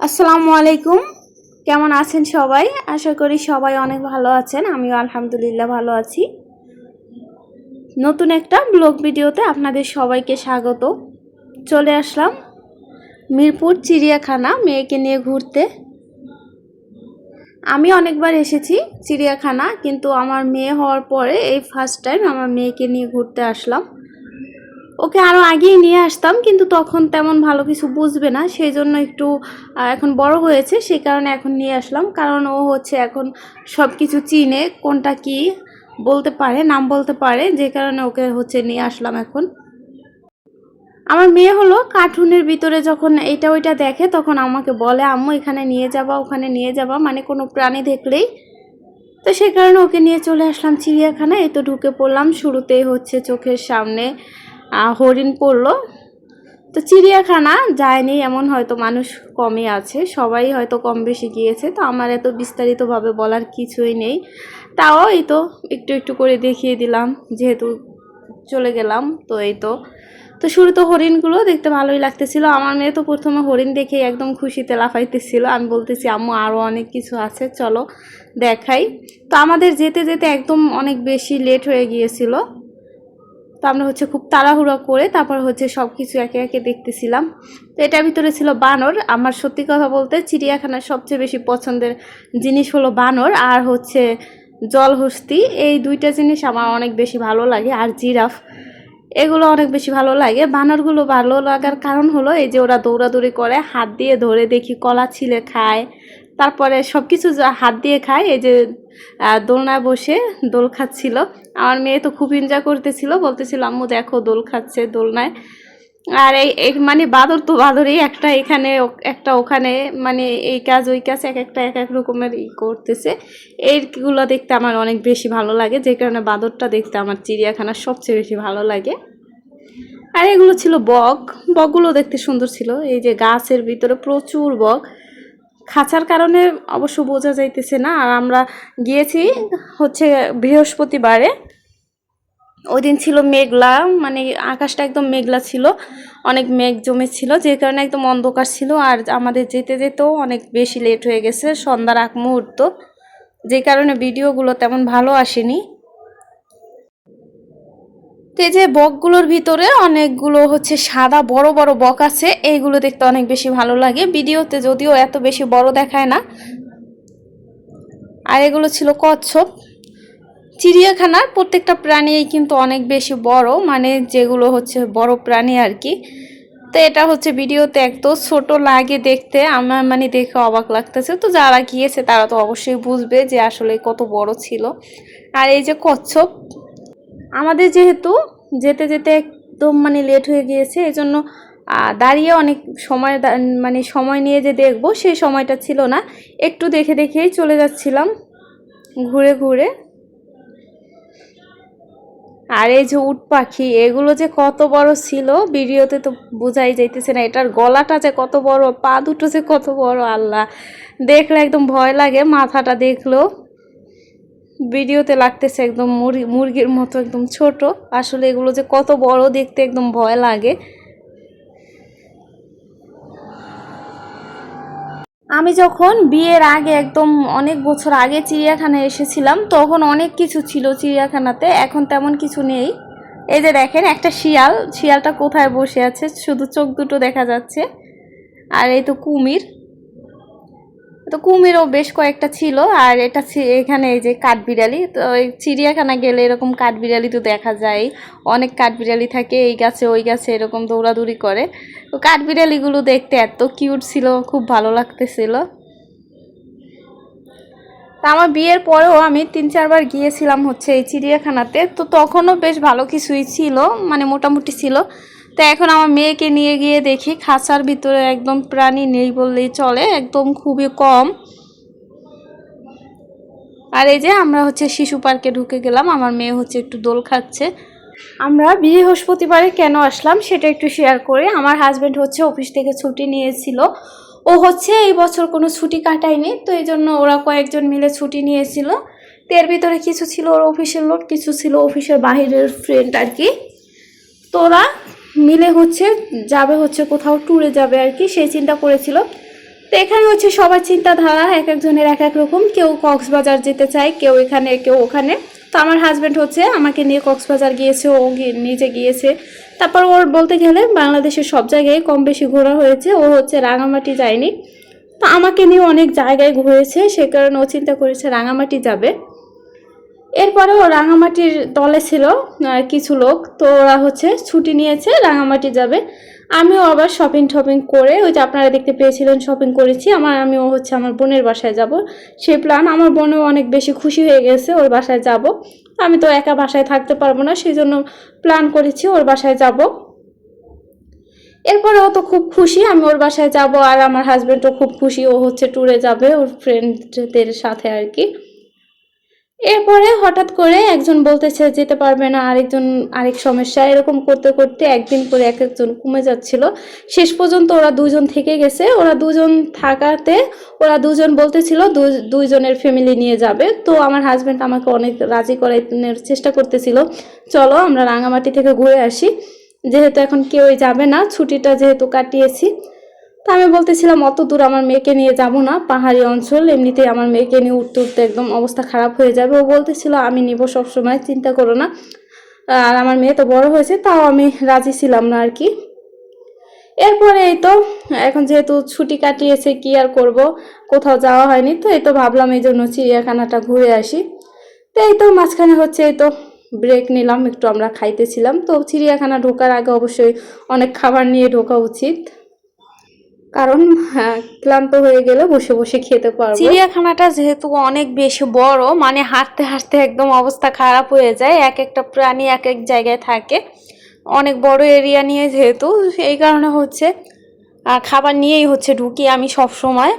আসসালামু আলাইকুম। কেমন আছেন সবাই? আশা করি সবাই অনেক ভালো আছেন। আমিও আলহামদুলিল্লাহ ভালো আছি। নতুন একটা ব্লগ ভিডিওতে আপনাদের সবাইকে স্বাগত। চলে আসলাম মিরপুর চিড়িয়াখানা মেয়েকে নিয়ে ঘুরতে। আমি অনেকবার এসেছি চিড়িয়াখানা, কিন্তু আমার মেয়ে হওয়ার পরে এই ফার্স্ট টাইম আমার মেয়েকে নিয়ে ঘুরতে আসলাম। ওকে আরও আগেই নিয়ে আসতাম, কিন্তু তখন তেমন ভালো কিছু বুঝবে না সেই জন্য একটু এখন বড় হয়েছে, সেই কারণে এখন নিয়ে আসলাম। কারণ ও হচ্ছে এখন সব কিছু চিনে, কোনটা কি বলতে পারে, নাম বলতে পারে, যে কারণে ওকে হচ্ছে নিয়ে আসলাম এখন। আমার মেয়ে হলো কার্টুনের ভিতরে যখন এইটা ওইটা দেখে, তখন আমাকে বলে, আম্মু, এখানে নিয়ে যাবা, ওখানে নিয়ে যাবা। মানে কোনো প্রাণী দেখলেই। তো সে কারণে ওকে নিয়ে চলে আসলাম চিড়িয়াখানায় এই তো ঢুকে পড়লাম, শুরুতেই হচ্ছে চোখের সামনে। হরিণ পড়ল। তো চিড়িয়াখানা যায়নি, এমন হয়তো মানুষ কমই আছে, সবাই হয়তো কম বেশি গিয়েছে, তো আমার এত বিস্তারিতভাবে বলার কিছুই নেই। তাও এই তো একটু একটু করে দেখিয়ে দিলাম, যেহেতু চলে গেলাম, তো এই তো। তো শুরু তো হরিণগুলো, দেখতে ভালোই লাগতেছিল। আমার মেয়ে তো প্রথমে হরিণ দেখে একদম খুশিতে লাফাইতেছিল। আমি বলতেছি, আম্মু আরও অনেক কিছু আছে, চলো দেখাই। তো আমাদের যেতে যেতে একদম অনেক বেশি লেট হয়ে গিয়েছিল। আমরা হচ্ছে খুব তাড়াহুড়ো করে তারপর হচ্ছে সব কিছু একে একে দেখতেছিলাম। তো এটার ভিতরে ছিল বানর। আমার সত্যি কথা বলতে চিড়িয়াখানার সবচেয়ে বেশি পছন্দের জিনিস হলো বানর আর হচ্ছে জলহস্তি। এই দুইটা জিনিস আমার অনেক বেশি ভালো লাগে আর জিরাফ। এগুলো অনেক বেশি ভালো লাগে। বানরগুলো ভালো লাগার কারণ হলো এই যে ওরা দৌড়াদৌড়ি করে, হাত দিয়ে ধরে দেখি কলা ছিলে খায়। তারপরে সব কিছু হাত দিয়ে খায়, এই যে দোলনায় বসে দোল খাচ্ছিল। আমার মেয়ে তো খুব এনজয় করতেছিল, বলতেছিল, আম্মু, দেখো, দোল খাচ্ছে দোলনায়। আর এই মানে বাদর তো বাদরই, একটা এখানে, একটা ওখানে মানে এই কাজ, ওই কাজ, এক একটা, এক এক রকমের ই করতেছে। এইগুলো দেখতে আমার অনেক বেশি ভালো লাগে, যে কারণে বাদরটা দেখতে আমার চিড়িয়াখানা সবচেয়ে বেশি ভালো লাগে। আর এগুলো ছিল বক, বকগুলো দেখতে সুন্দর ছিল। এই যে গাছের ভিতরে প্রচুর বক। খাঁচার কারণে অবশ্য বোঝা যাইতেছে না। আর আমরা গিয়েছি হচ্ছে বৃহস্পতিবারে। ওই দিন ছিল মেঘলা মানে আকাশটা একদম মেঘলা ছিল। অনেক মেঘ জমেছিল, যে কারণে একদম অন্ধকার ছিল। আর আমাদের যেতে যেতেও অনেক বেশি লেট হয়ে গেছে, সন্ধ্যার আগ মুহূর্ত। যে কারণে ভিডিওগুলো তেমন ভালো আসেনি। তো এই যে বকগুলোর ভিতরে অনেকগুলো হচ্ছে সাদা বড় বড় বক আছে, এইগুলো দেখতে অনেক বেশি ভালো লাগে। ভিডিওতে যদিও এত বেশি বড় দেখায় না। আর এগুলো ছিল কচ্ছপ। চিড়িয়াখানার প্রত্যেকটা প্রাণীই কিন্তু অনেক বেশি বড় মানে যেগুলো হচ্ছে বড় প্রাণী আর কি। তো এটা হচ্ছে ভিডিওতে এত ছোট লাগে দেখতে, আমার মানে দেখে অবাক লাগতেছে। তো যারা গিয়েছে তারা তো অবশ্যই বুঝবে যে আসলে কত বড় ছিল। আর এই যে কচ্ছপ আমাদের যেহেতু যেতে যেতে একদম মানে লেট হয়ে গিয়েছে এই জন্য দাঁড়িয়ে অনেক সময় মানে সময় নিয়ে যে দেখব সেই সময়টা ছিল না। একটু দেখে দেখেই চলে যাচ্ছিলাম, ঘুরে ঘুরে। আর এই যে উট পাখি, এগুলো যে কত বড় ছিল, ভিডিওতে তো বোঝাই যাইতেছে না, এটার গলাটা যে কত বড়, পা দুটো যে কত বড়, আল্লাহ। দেখলে একদম ভয় লাগে, মাথাটা দেখল ভিডিওতে লাগতেছে একদম মুরগি, মুরগির মতো একদম ছোট। আসলে এগুলো যে কত বড় দেখতে একদম ভয় লাগে। আমি যখন বিয়ের আগে একদম অনেক বছর আগে চিড়িয়াখানায় এসেছিলাম, তখন অনেক কিছু ছিল চিড়িয়াখানাতে, এখন তেমন কিছু নেই। এই যে দেখেন, একটা শিয়াল, শিয়ালটা কোথায় বসে আছে? শুধু চোখ দুটো দেখা যাচ্ছে। আর এই তো কুমির। তো কুমিরও বেশ কয়েকটা ছিল, আর এটা এখানে এই যে কাঠবিড়ালি, তো চিড়িয়াখানা গেলে এরকম কাঠবিড়ালি তো দেখা যায়। অনেক কাঠবিড়ালি থাকে, এই গাছে ওই গাছে এরকম দৌড়াদৌড়ি করে। তো কাঠবিড়ালিগুলো দেখতে এত কিউট ছিল, খুব ভালো লাগতেছিল। তা আমার বিয়ের পরেও আমি তিন চারবার গিয়েছিলাম হচ্ছে এই চিড়িয়াখানাতে, তো তখনও বেশ ভালো কিছুই ছিল মানে মোটামুটি ছিল। তো এখন আমার মেয়েকে নিয়ে গিয়ে দেখি, খাঁচার ভিতরে একদম প্রাণী নেই বললেই চলে, একদম খুবই কম। আর এই যে আমরা হচ্ছে শিশু পার্কে ঢুকে গেলাম, আমার মেয়ে হচ্ছে একটু দোল খাচ্ছে। আমরা বৃহস্পতিবারে কেন আসলাম সেটা একটু শেয়ার করে। আমার হাজব্যান্ড হচ্ছে অফিস থেকে ছুটি নিয়েছিল। ও হচ্ছে এই বছর কোনো ছুটি কাটায়নি, তো এই জন্য ওরা কয়েকজন মিলে ছুটি নিয়েছিল। তো এর ভিতরে কিছু ছিল ওর অফিসের লোক, কিছু ছিল অফিসের বাহিরের ফ্রেন্ড আর কি। তো ওরা মিলে হচ্ছে, যাবে হচ্ছে কোথাও ট্যুরে যাবে আর কি, সেই চিন্তা করেছিল। তো এখানে হচ্ছে সবার চিন্তাধারা এক একজনের এক এক রকম। কেউ কক্সবাজার যেতে চায়, কেউ এখানে, কেউ ওখানে। তো আমার হাজব্যান্ড হচ্ছে আমাকে নিয়ে কক্সবাজার গিয়েছে, ও নিজে গিয়েছে। তারপর ওর বলতে গেলে বাংলাদেশের সব জায়গায় কম বেশি ঘোরা হয়েছে, ও হচ্ছে রাঙামাটি যায়নি। তো আমাকে নিয়ে অনেক জায়গায় ঘুরেছে, সে কারণে ও চিন্তা করেছে রাঙামাটি যাবে। এরপরে ও রাঙামাটির দলে ছিল কিছু লোক। তো ওরা হচ্ছে ছুটি নিয়েছে, রাঙামাটি যাবে। আমিও আবার শপিং টপিং করে, ওই যে আপনারা দেখতে পেয়েছিলেন শপিং করেছি। আমার, আমিও হচ্ছে আমার বোনের বাসায় যাব। সেই প্ল্যান আমার বোনও অনেক বেশি খুশি হয়ে গেছে, ওর বাসায় যাব। আমি তো একা বাসায় থাকতে পারব না সেই জন্য প্ল্যান করেছি ওর বাসায় যাব। এরপরে ও তো খুব খুশি, আমি ওর বাসায় যাব, আর আমার হাজব্যান্ডও খুব খুশি, ও হচ্ছে ট্যুরে যাবে, ওর ফ্রেন্ডদের সাথে আর কি। এরপরে হঠাৎ করে একজন বলতেছে যেতে পারবে না, আরেকজন, আরেক সমস্যা। এরকম করতে করতে একদিন করে এক একজন কমে যাচ্ছিল। শেষ পর্যন্ত ওরা দুজন থেকে গেছে। ওরা দুজন থাকাতে ওরা দুজন বলতেছিল দুইজনের ফ্যামিলি নিয়ে যাবে। তো আমার হাজব্যান্ড আমাকে অনেক রাজি করানোর চেষ্টা করতেছিল। চলো আমরা রাঙামাটি থেকে ঘুরে আসি। যেহেতু এখন কেউই যাবে না, ছুটিটা যেহেতু কাটিয়েছি। তা আমি বলতেছিলাম, অত দূর আমার মেয়েকে নিয়ে যাব না, পাহাড়ি অঞ্চল, এমনিতেই আমার মেয়েকে নিয়ে উঠতে উঠতে একদম অবস্থা খারাপ হয়ে যাবে। ও বলতেছিল, আমি নিব সবসময়, চিন্তা করো না। আর আমার মেয়ে তো বড় হয়েছে, তাও আমি রাজি ছিলাম না আর কি। এরপরে এই তো, এখন যেহেতু ছুটি কাটিয়েছে, কি আর করব, কোথাও যাওয়া হয়নি, তো এই তো ভাবলাম এই জন্য চিড়িয়াখানাটা ঘুরে আসি। তো এই তো মাঝখানে হচ্ছে এই তো ব্রেক নিলাম, একটু আমরা খাইতেছিলাম। তো চিড়িয়াখানা ঢোকার আগে অবশ্যই অনেক খাবার নিয়ে ঢোকা উচিত। কারণ হ্যাঁ, ক্লান্ত হয়ে গেলে বসে বসে খেতে পারব। চিড়িয়াখানাটা যেহেতু অনেক বেশি বড় মানে হাঁটতে হাঁটতে একদম অবস্থা খারাপ হয়ে যায় এক একটা প্রাণী এক এক জায়গায় থাকে। অনেক বড় এরিয়া নিয়ে যেহেতু এই কারণে হচ্ছে খাবার নিয়েই হচ্ছে ঢুকি আমি সব সময়।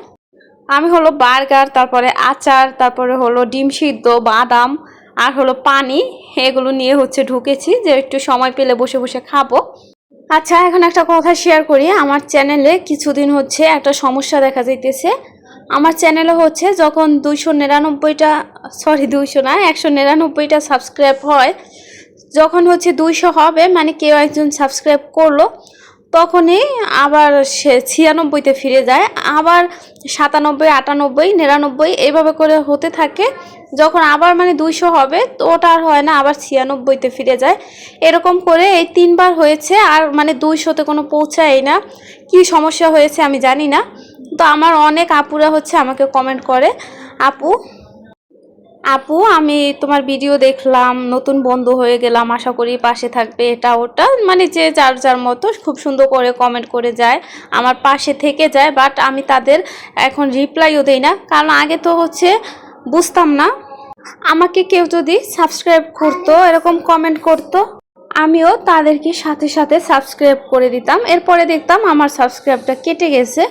আমি হলো বার্গার তারপরে আচার তারপরে হলো ডিম সিদ্ধ বাদাম আর হলো পানি এগুলো নিয়ে হচ্ছে ঢুকেছি যে একটু সময় পেলে বসে বসে খাব। আচ্ছা এখন একটা কথা শেয়ার করি। আমার চ্যানেলে কিছুদিন হচ্ছে একটা সমস্যা দেখা যাইতেছে। আমার চ্যানেলে হচ্ছে যখন দুইশো নিরানব্বইটা সরি দুইশো না, একশো নিরানব্বইটা সাবস্ক্রাইব হয়, যখন হচ্ছে দুইশো হবে মানে কেউ একজন সাবস্ক্রাইব করল তখনই আবার সে ছিয়ানব্বইতে ফিরে যায়, আবার সাতানব্বই, আটানব্বই, নিরানব্বই এইভাবে করে হতে থাকে। যখন আবার মানে দুইশো হবে, তো ওটা আর হয় না, আবার ছিয়ানব্বইতে ফিরে যায়। এরকম করে এই তিনবার হয়েছে, আর মানে দুইশোতে কোনো পৌঁছায় না। কি সমস্যা হয়েছে আমি জানি না। তো আমার অনেক আপুরা হচ্ছে আমাকে কমেন্ট করে, আপু আপু, আমি তোমার ভিডিও দেখলাম, নতুন বন্ধু হয়ে গেলাম, আশা করি পাশে থাকবে এটা ওটা। মানে যে যার যার মতো, খুব সুন্দর করে কমেন্ট করে যায়, আমার পাশে থেকে যায় বাট আমি তাদের এখন রিপ্লাইও দেই না। কারণ আগে তো হচ্ছে, বুঝতাম না। আমাকে কেউ যদি সাবস্ক্রাইব করতো, এরকম কমেন্ট করতো, আমিও তাদেরকে সাথে সাথে সাবস্ক্রাইব করে দিতাম। এরপরে দেখতাম আমার সাবস্ক্রাইবটা কেটে গেছে।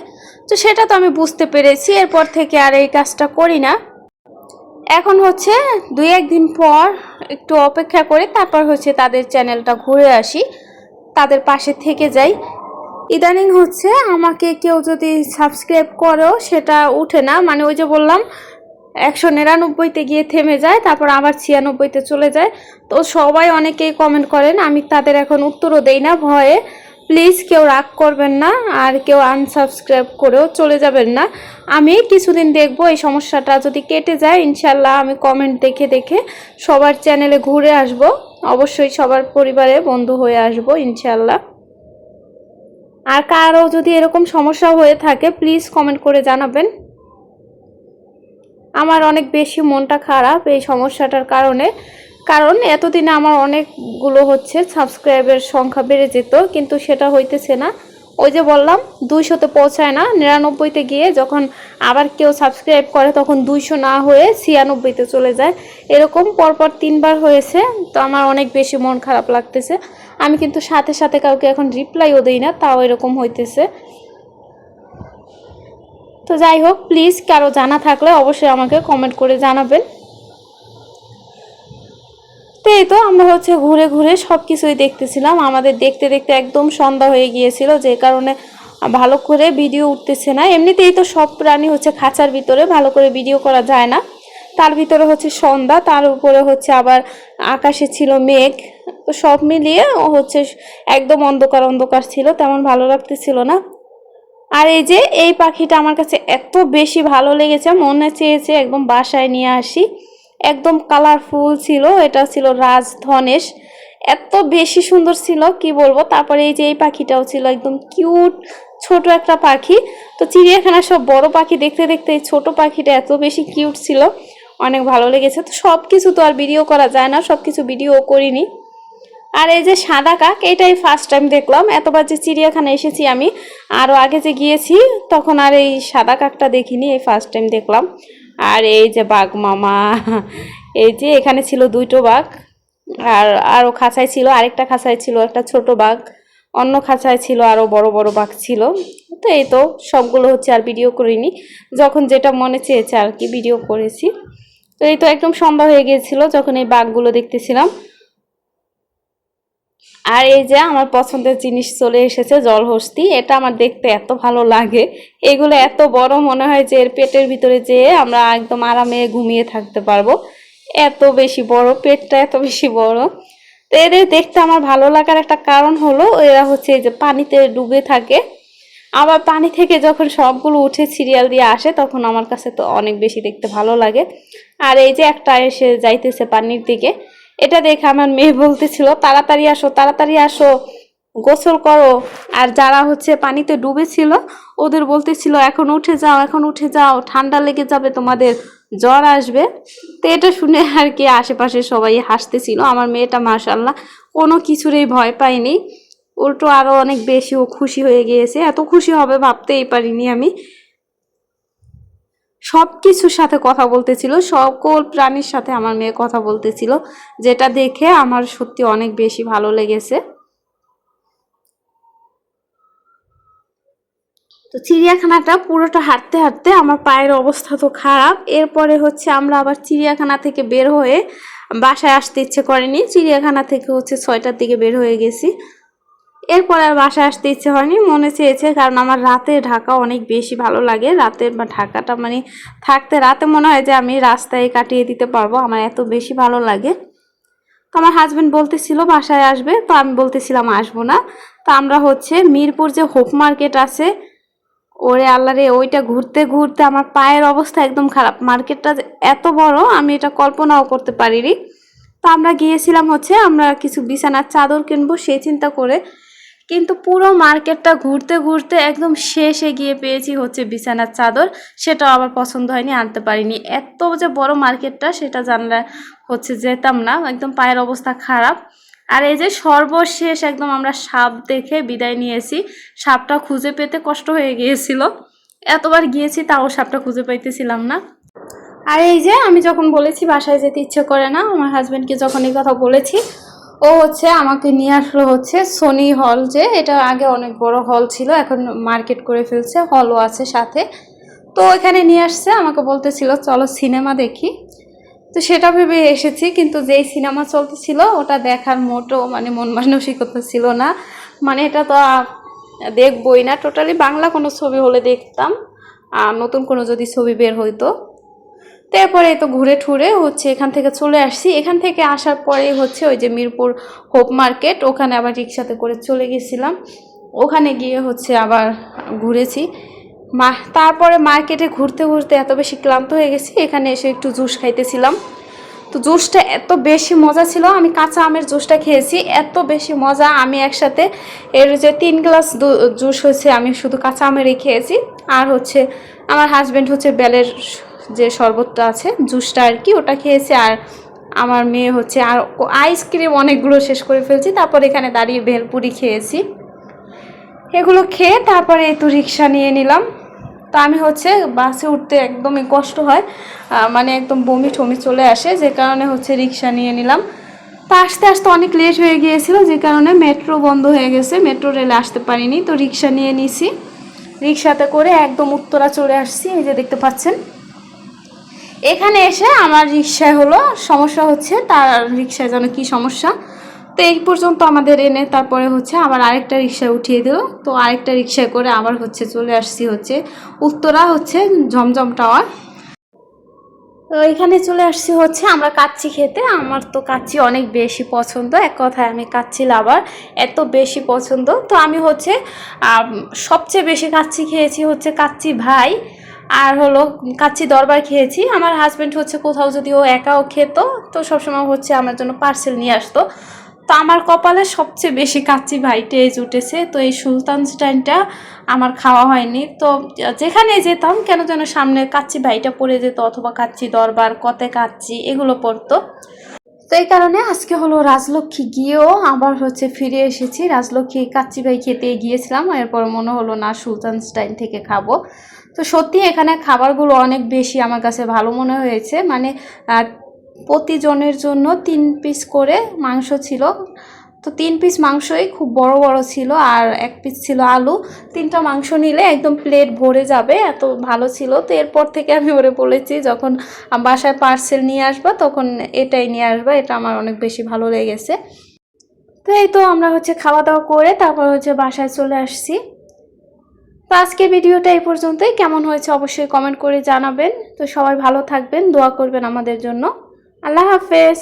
তো সেটা তো আমি বুঝতে পেরেছি, এরপর থেকে আর এই কাজটা করি না। এখন হচ্ছে দুই একদিন পর একটু অপেক্ষা করে তারপর হচ্ছে তাদের চ্যানেলটা ঘুরে আসি। তাদের পাশে থেকে যাই। ইদানিং হচ্ছে আমাকে কেউ যদি সাবস্ক্রাইব করো সেটা উঠে না। মানে ওই যে বললাম, একশো নিরানব্বইতে গিয়ে থেমে যায়, তারপর আবার ছিয়ানব্বইতে চলে যায়। তো সবাই অনেকেই কমেন্ট করেন, আমি তাদের এখন উত্তরও দেই না ভয়ে। প্লিজ কেউ রাগ করবেন না আর কেউ আনসাবস্ক্রাইব করেও চলে যাবেন না। আমি কিছুদিন দেখব এই সমস্যাটা। যদি কেটে যায়, ইনশাল্লাহ আমি কমেন্ট দেখে দেখে সবার চ্যানেলে ঘুরে আসব। অবশ্যই সবার পরিবারে বন্ধু হয়ে আসব, ইনশাল্লাহ। আর কারও যদি এরকম সমস্যা হয়ে থাকে, প্লিজ কমেন্ট করে জানাবেন। আমার অনেক বেশি মনটা খারাপ এই সমস্যাটার কারণে। কারণ এতদিনে আমার অনেকগুলো হচ্ছে সাবস্ক্রাইবের সংখ্যা বেড়ে যেত, কিন্তু সেটা হইতেছে না। ওই যে বললাম, দুইশোতে পৌঁছায় না, নিরানব্বইতে গিয়ে যখন আবার কেউ সাবস্ক্রাইব করে, তখন দুইশো না হয়ে ছিয়ানব্বইতে চলে যায়। এরকম পরপর তিনবার হয়েছে, তো আমার অনেক বেশি মন খারাপ লাগতেছে। আমি কিন্তু সাথে সাথে কাউকে এখন রিপ্লাইও দিই না, তাও এরকম হইতেছে। তো যাই হোক প্লিজ কারও জানা থাকলে অবশ্যই আমাকে কমেন্ট করে জানাবেন। তো এই তো আমরা হচ্ছে ঘুরে ঘুরে সব কিছুই দেখতেছিলাম। আমাদের দেখতে দেখতে একদম সন্ধ্যা হয়ে গিয়েছিল, যে কারণে ভালো করে ভিডিও উঠতেছে না। এমনিতেই তো সব প্রাণী হচ্ছে খাঁচার ভিতরে, ভালো করে ভিডিও করা যায় না। তার ভিতরে হচ্ছে সন্ধ্যা, তার উপরে হচ্ছে আবার আকাশে ছিল মেঘ। তো সব মিলিয়ে হচ্ছে একদম অন্ধকার অন্ধকার ছিল, তেমন ভালো লাগতেছিল না। আর এই যে এই পাখিটা আমার কাছে এত বেশি ভালো লেগেছে, মনে চেয়েছে একদম বাসায় নিয়ে আসি। একদম কালারফুল ছিল, এটা ছিল রাজ ধনেশ এত বেশি সুন্দর ছিল, কি বলব? তারপরে এই যে এই পাখিটাও ছিল একদম কিউট ছোট একটা পাখি। তো চিড়িয়াখানার সব বড় পাখি দেখতে দেখতে এই ছোটো পাখিটা এত বেশি কিউট ছিল, অনেক ভালো লেগেছে। তো সব কিছু তো আর ভিডিও করা যায় না সব কিছু ভিডিও করিনি। আর এই যে সাদা কাক, এটাই ফার্স্ট টাইম দেখলাম। এতবার যে চিড়িয়াখানা এসেছি আমি, আরও আগে যে গিয়েছি, তখন আর এই সাদা কাকটা দেখিনি, এই ফার্স্ট টাইম দেখলাম। আর এই যে বাঘ মামা, এই যে এখানে ছিল দুইটো বাঘ, আর আরও খাঁচায় ছিল, আরেকটা খাঁচায় ছিল, একটা ছোট বাঘ, অন্য খাঁচায় ছিল আরও বড় বড় বাঘ ছিল। তো এই তো সবগুলো হচ্ছে আর ভিডিও করিনি, যখন যেটা মনে চেয়েছে আর কি ভিডিও করেছি। তো এই তো একদম সন্ধ্যা হয়ে গিয়েছিল, যখন এই বাঘগুলো দেখতেছিলাম আর এই যে আমার পছন্দের জিনিস চলে এসেছে, জলহস্তি, এটা আমার দেখতে এত ভালো লাগে। এগুলো এত বড় মনে হয় যে এর পেটের ভিতরে যেয়ে আমরা একদম আরামে ঘুমিয়ে থাকতে পারব। এত বেশি বড়, পেটটা এত বেশি বড়। তো এদের দেখতে আমার ভালো লাগার একটা কারণ হলো, এরা হচ্ছে এই যে পানিতে ডুবে থাকে। আবার পানি থেকে যখন সবগুলো উঠে সিরিয়াল দিয়ে আসে, তখন আমার কাছে তো অনেক বেশি দেখতে ভালো লাগে। আর এই যে একটা এসে যাইতেছে পানির দিকে এটা দেখে আমার মেয়ে বলতেছিল, তাড়াতাড়ি আসো তাড়াতাড়ি আসো, গোসল করো। আর যারা হচ্ছে পানিতে ডুবেছিল, ওদের বলতেছিল, এখন উঠে যাও, এখন উঠে যাও, ঠান্ডা লেগে যাবে, তোমাদের জ্বর আসবে। তো এটা শুনে আর কি আশেপাশে সবাই হাসতেছিল। আমার মেয়েটা মাশাল্লাহ কোনো কিছুরই ভয় পায়নি। উল্টো আরও অনেক বেশি ও খুশি হয়ে গিয়েছে। এত খুশি হবে ভাবতেই পারিনি আমি। সব কিছুর সাথে কথা বলতেছিল, সকল প্রাণীর সাথে আমার মেয়ে কথা বলতেছিল, যেটা দেখে আমার সত্যি অনেক বেশি ভালো লেগেছে। তো চিড়িয়াখানাটা পুরোটা হাঁটতে হাঁটতে আমার পায়ের অবস্থা তো খারাপ, এরপরে হচ্ছে আমরা আবার চিড়িয়াখানা থেকে বের হয়ে বাসায় আসতে ইচ্ছে করেনি, চিড়িয়াখানা থেকে হচ্ছে ছয়টার দিকে বের হয়ে গেছি। এরপর আর বাসায় আসতে ইচ্ছে হয়নি, মনে চেয়েছে, কারণ আমার রাতে ঢাকা অনেক বেশি ভালো লাগে। রাতের বা ঢাকাটা মানে থাকতে রাতে মনে হয় যে আমি রাস্তায় কাটিয়ে দিতে পারব, আমার এত বেশি ভালো লাগে। তো আমার হাজব্যান্ড বলতেছিল, বাসায় আসবে? তো আমি বলতেছিলাম, আসব না। তো আমরা হচ্ছে মিরপুর যে হোপ মার্কেট আছে, ওরে আল্লাহরে ওইটা ঘুরতে ঘুরতে আমার পায়ের অবস্থা একদম খারাপ। মার্কেটটা এত বড়, আমি এটা কল্পনাও করতে পারিনি। তো আমরা গিয়েছিলাম হচ্ছে, আমরা কিছু বিছানার চাদর কিনবো সেই চিন্তা করে কিন্তু পুরো মার্কেটটা ঘুরতে ঘুরতে একদম শেষে গিয়ে পেয়েছি হচ্ছে বিছানার চাদর। সেটাও আবার পছন্দ হয়নি, আনতে পারিনি। এত যে বড় মার্কেটটা, সেটা জানলে হচ্ছে যেতাম না। একদম পায়ের অবস্থা খারাপ। আর এই যে সর্বশেষ একদম আমরা সাপ দেখে বিদায় নিয়েছি, সাপটা খুঁজে পেতে কষ্ট হয়ে গিয়েছিল। এতবার গিয়েছি, তাও সাপটা খুঁজে পাইতেছিলাম না। আর এই যে আমি যখন বলেছি বাসায় যেতে ইচ্ছে করে না, আমার হাজব্যান্ডকে যখন এই কথা বলেছি ও হচ্ছে আমাকে নিয়ে আসলো হচ্ছে সোনি হল যে, এটা আগে অনেক বড় হল ছিল, এখন মার্কেট করে ফেলছে হলও আছে সাথে। তো এখানে নিয়ে আসছে, আমাকে বলতেছিল, চলো সিনেমা দেখি। তো সেটা ভেবে এসেছি, কিন্তু যেই সিনেমা চলতেছিল, ওটা দেখার মোটো মানে মন মানসিকতা ছিল না। মানে এটা তো দেখবই না। টোটালি বাংলা কোনো ছবি হলে দেখতাম, আর নতুন কোনো যদি ছবি বের হইতো। তারপরে তো ঘুরে ঠুরে হচ্ছে এখান থেকে চলে আসছি। এখান থেকে আসার পরেই হচ্ছে ওই যে মিরপুর হোপ মার্কেট, ওখানে আবার রিক্সাতে করে চলে গেছিলাম। ওখানে গিয়ে হচ্ছে আবার ঘুরেছি। মা, তারপরে মার্কেটে ঘুরতে ঘুরতে এত বেশি ক্লান্ত হয়ে গেছি, এখানে এসে একটু জুস খাইতেছিলাম। তো জুসটা এত বেশি মজা ছিল, আমি কাঁচা আমের জুসটা খেয়েছি, এত বেশি মজা। আমি একসাথে এর যে তিন গ্লাস জুস হয়েছে, আমি শুধু কাঁচা আমেরই খেয়েছি। আর হচ্ছে আমার হাজব্যান্ড হচ্ছে বেলের যে শরবতটা আছে, জুসটা আর কি, ওটা খেয়েছে। আর আমার মেয়ে হচ্ছে আর আইসক্রিম অনেকগুলো শেষ করে ফেলছি। তারপর এখানে দাঁড়িয়ে ভেলপুরি খেয়েছি। এগুলো খেয়ে তারপরে এই তো রিক্সা নিয়ে নিলাম। তো আমি হচ্ছে বাসে উঠতে একদমই কষ্ট হয়। মানে একদম বমি টমি চলে আসে, যে কারণে হচ্ছে রিক্সা নিয়ে নিলাম। তো আসতে আসতে অনেক লেট হয়ে গিয়েছিল, যে কারণে মেট্রো বন্ধ হয়ে গেছে। মেট্রো রেলে আসতে পারিনি, তো রিক্সা নিয়ে নিছি। রিক্সাতে করে একদম উত্তরা চলে আসছি, এই যে দেখতে পাচ্ছেন। এখানে এসে আমার রিক্সায় হলো, সমস্যা হচ্ছে তার রিক্সায় যেন কি সমস্যা। তো এই পর্যন্ত আমাদের এনে তারপরে হচ্ছে আবার আরেকটা রিক্সায় উঠিয়ে দিল। তো আরেকটা রিক্সায় করে আবার হচ্ছে চলে আসছি হচ্ছে উত্তরা হচ্ছে ঝমঝম টাওয়ার। তো এখানে চলে আসছি হচ্ছে আমরা কাচ্চি খেতে। আমার তো কাচ্চি অনেক বেশি পছন্দ, এক কথায় আমি কাচ্চি লাভার, এত বেশি পছন্দ। তো আমি হচ্ছে সবচেয়ে বেশি কাচ্চি খেয়েছি হচ্ছে কাচ্চি ভাই। আর হলো কাচ্চি দরবার খেয়েছি। আমার হাজব্যান্ড হচ্ছে কোথাও যদি ও একাও খেত, তো সবসময় হচ্ছে আমার জন্য পার্সেল নিয়ে আসতো। তো আমার কপালে সবচেয়ে বেশি কাচ্চি ভাই টেজ উঠেছে, তো এই সুলতান স্ট্যান্ডটা আমার খাওয়া হয়নি। তো যেখানে যেতাম, কেন যেন সামনে কাচ্চি ভাইটা পড়ে যেত অথবা কাচ্চি দরবার, কতে কাচ্চি, এগুলো পড়তো। তো এই কারণে আজকে হলো রাজলক্ষ্মী গিয়েও আবার হচ্ছে ফিরে এসেছি। রাজলক্ষ্মী কাচ্চি ভাই খেতে গিয়েছিলাম, এরপর মনে হলো না সুলতান স্টাইল থেকে খাব। তো সত্যি এখানে খাবারগুলো অনেক বেশি আমার কাছে ভালো মনে হয়েছে। মানে প্রতিজনের জন্য তিন পিস করে মাংস ছিল। তো তিন পিস মাংসই খুব বড় বড় ছিল আর এক পিস ছিল আলু। তিনটা মাংস নিলে একদম প্লেট ভরে যাবে, এত ভালো ছিল। তো এরপর থেকে আমি ওরে বলেছি, যখন বাসায় পার্সেল নিয়ে আসবা, তখন এটাই নিয়ে আসবা। এটা আমার অনেক বেশি ভালো লেগেছে। তো এই তো আমরা হচ্ছে খাওয়া দাওয়া করে তারপর হচ্ছে বাসায় চলে আসছি। তো আজকে ভিডিওটা এই পর্যন্তই। কেমন হয়েছে অবশ্যই কমেন্ট করে জানাবেন। তো সবাই ভালো থাকবেন, দোয়া করবেন আমাদের জন্য। আল্লাহ হাফেজ।